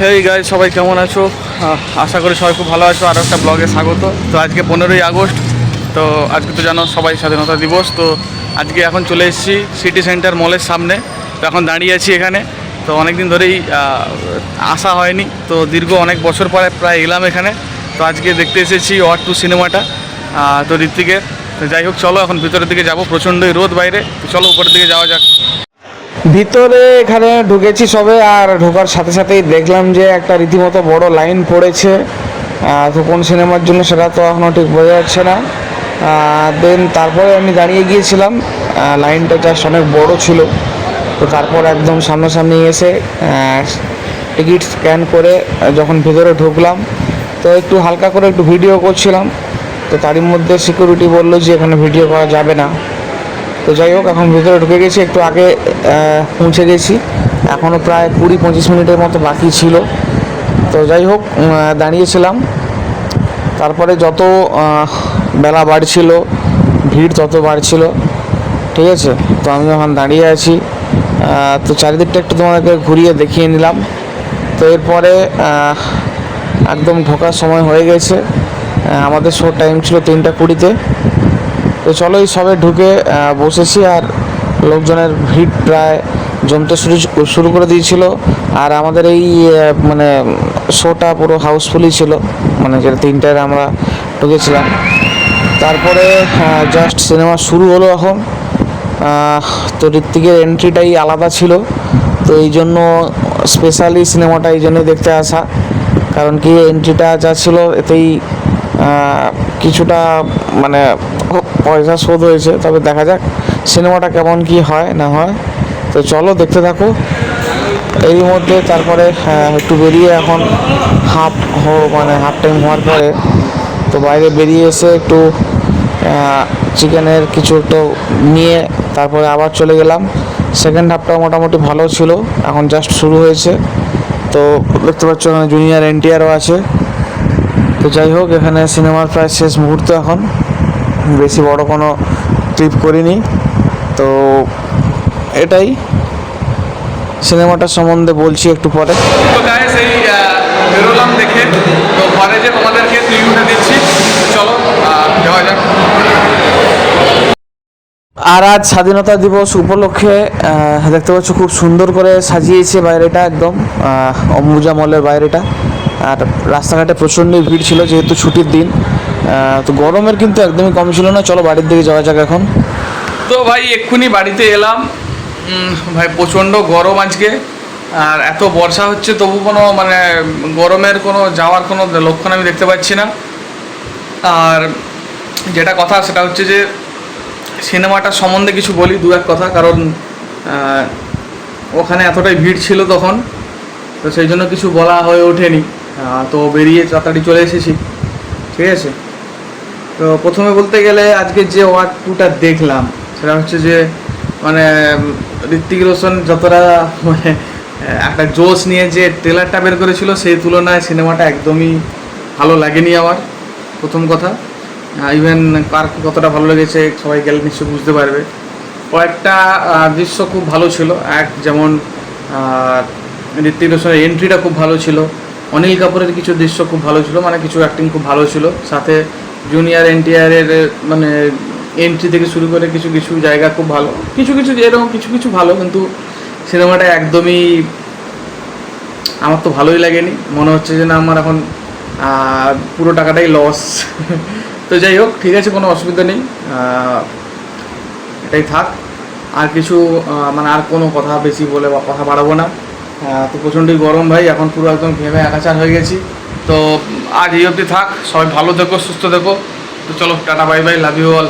হেই গাই সবাই কেমন আছো? আশা করি সবাই খুব ভালো আছো। আরও একটা ব্লগে স্বাগত। তো আজকে পনেরোই আগস্ট, তো আজকে তো জানো সবাই স্বাধীনতা দিবস। তো আজকে এখন চলে এসেছি সিটি সেন্টার মলের সামনে। তো এখন দাঁড়িয়ে আছি এখানে। তো অনেক দিন ধরেই আসা হয়নি। তো দীর্ঘ অনেক বছর পরে প্রায় এলাম এখানে। তো আজকে দেখতে এসেছি ওয়ার টু সিনেমাটা তো ঋত্বিকের। যাই হোক, চলো এখন ভিতরের দিকে যাব। প্রচণ্ডই রোদ বাইরে। চলো উপরের দিকে যাওয়া যাক। ভিতরে এখানে ঢুকেছি সবে আর ঢোকার সাথে সাথেই দেখলাম যে একটা রীতিমতো বড় লাইন পড়েছে। তো কোন সিনেমার জন্য সেটা তো এখনও ঠিক বোঝা যাচ্ছে না। দেন তারপরে আমি দাঁড়িয়ে গিয়েছিলাম। লাইনটা জাস্ট অনেক বড় ছিল। তো তারপর একদম সামনাসামনি এসে টিকিট স্ক্যান করে যখন ভেতরে ঢুকলাম, তো একটু হালকা করে একটু ভিডিও করছিলাম। তো তারই মধ্যে সিকিউরিটি বলল যে এখানে ভিডিও করা যাবে না। তো যাই হোক, এখন ভিতরে ঢুকে গেছি, একটু আগে পৌঁছে গেছি। এখনও প্রায় কুড়ি পঁচিশ মিনিটের মতো বাকি ছিল। তো যাই হোক দাঁড়িয়েছিলাম। তারপরে যত বেলা বাড়ছিল, ভিড় তত বাড়ছিল। ঠিক আছে? তো আমি এখন দাঁড়িয়ে আছি। তো চারিদিকটা একটু তোমাদেরকে ঘুরিয়ে দেখিয়ে নিলাম। তো এরপরে একদম ঢোকার সময় হয়ে গেছে। আমাদের শো টাইম ছিল তিনটা কুড়িতে। তো চলো এই সবে ঢুকে বসেছি আর লোকজনের ভিড় প্রায় জমতে শুরু শুরু করে দিয়েছিল। আর আমাদের এই মানে শোটা পুরো হাউসফুলই ছিল মানে যেটা তিনটায় আমরা ঢুকেছিলাম। তারপরে জাস্ট সিনেমা শুরু হলো এখন। তো ঋত্বিকের এন্ট্রিটাই আলাদা ছিল। তো এই জন্য স্পেশালি সিনেমাটা এই জন্যই দেখতে আসা। কারণ কি এন্ট্রিটা যা ছিল, এতেই কিছুটা মানে পয়সা শোধ হয়েছে, তবে দেখা যাক সিনেমাটা কেমন কি হয়, না হয়। তো চলো দেখতে থাকো। এরই মধ্যে তারপরে একটু বেরিয়ে এখন হাফ হো মানে হাফ টাইম হওয়ার পরে তো বাইরে বেরিয়ে এসে একটু চিকেনের কিছু একটু নিয়ে তারপরে আবার চলে গেলাম। সেকেন্ড হাফটা মোটামুটি ভালো ছিল, এখন জাস্ট শুরু হয়েছে। তো দেখতে পাচ্ছ এখানে জুনিয়র এনটিআরও আছে। তো যাই হোক এখানে সিনেমার প্রায় শেষ মুহূর্ত এখন। বেশি বড় কোনো ট্রিপ করিনি। তো এটাই। সিনেমাটার সম্বন্ধে বলছি একটু পরে। তো গায়ে এই বেরোলাম দেখে। তো ঘরে যে তোমাদেরকে রিভিউটা দিচ্ছি চলো যাওয়া যাক। আর আজ স্বাধীনতা দিবস উপলক্ষে দেখতে পাচ্ছ খুব সুন্দর করে সাজিয়েছে বাইরেটা একদম অম্বুজা মলের বাইরেটা। আর রাস্তাঘাটে প্রচণ্ডই ভিড় ছিল যেহেতু ছুটির দিন। তো গরমের কিন্তু একদমই কম ছিল না। চলো বাড়ির দিকে যাওয়া যাক এখন। তো ভাই, এক্ষুনি বাড়িতে এলাম। ভাই, প্রচণ্ড গরম আজকে। আর এত বর্ষা হচ্ছে, তবু কোনো মানে গরমের কোনো যাওয়ার কোনো লক্ষণ আমি দেখতে পাচ্ছি না। আর যেটা কথা, সেটা হচ্ছে যে সিনেমাটার সম্বন্ধে কিছু বলি, দু এক কথা। কারণ ওখানে এতটাই ভিড় ছিল তখন, তো সেই জন্য কিছু বলা হয়ে ওঠেনি। তো বেরিয়ে তাড়াতাড়ি চলে এসেছি। ঠিক আছে? তো প্রথমে বলতে গেলে আজকে যে ওয়ার্ড টুটা দেখলাম, সেটা হচ্ছে যে মানে ঋত্বিক রোশন যতটা মানে একটা জোশ নিয়ে যে ট্রেলারটা বের করেছিল, সেই তুলনায় সিনেমাটা একদমই ভালো লাগেনি আমার, প্রথম কথা। ইভেন কার কতটা ভালো লেগেছে, সবাই গেলে নিশ্চয়ই বুঝতে পারবে। কয়েকটা দৃশ্য খুব ভালো ছিল, এক যেমন ঋত্বিক রোশনের এন্ট্রিটা খুব ভালো ছিল। অনিল কাপুরের কিছু দৃশ্য খুব ভালো ছিল মানে কিছু অ্যাক্টিং খুব ভালো ছিল। সাথে জুনিয়র এনটিআরের মানে এন্ট্রি থেকে শুরু করে কিছু কিছু জায়গা খুব ভালো। কিছু কিছু এরকম, কিছু কিছু ভালো, কিন্তু সিনেমাটা একদমই আমার তো ভালোই লাগেনি। মনে হচ্ছে যে না আমার এখন পুরো টাকাটাই লস তো যাই হোক, ঠিক আছে, কোনো অসুবিধা নেই। এটাই থাক। আর কিছু মানে আর কোনো কথা বেশি বলে বা কথা বাড়াবো না। তো প্রচণ্ডই গরম ভাই, এখন পুরো একদম ঘেমে একাচার হয়ে গেছি। তো আজ এই অবধি থাক, সবাই ভালো দেখো সুস্থ দেখো তো চলো, tata bye bye love you all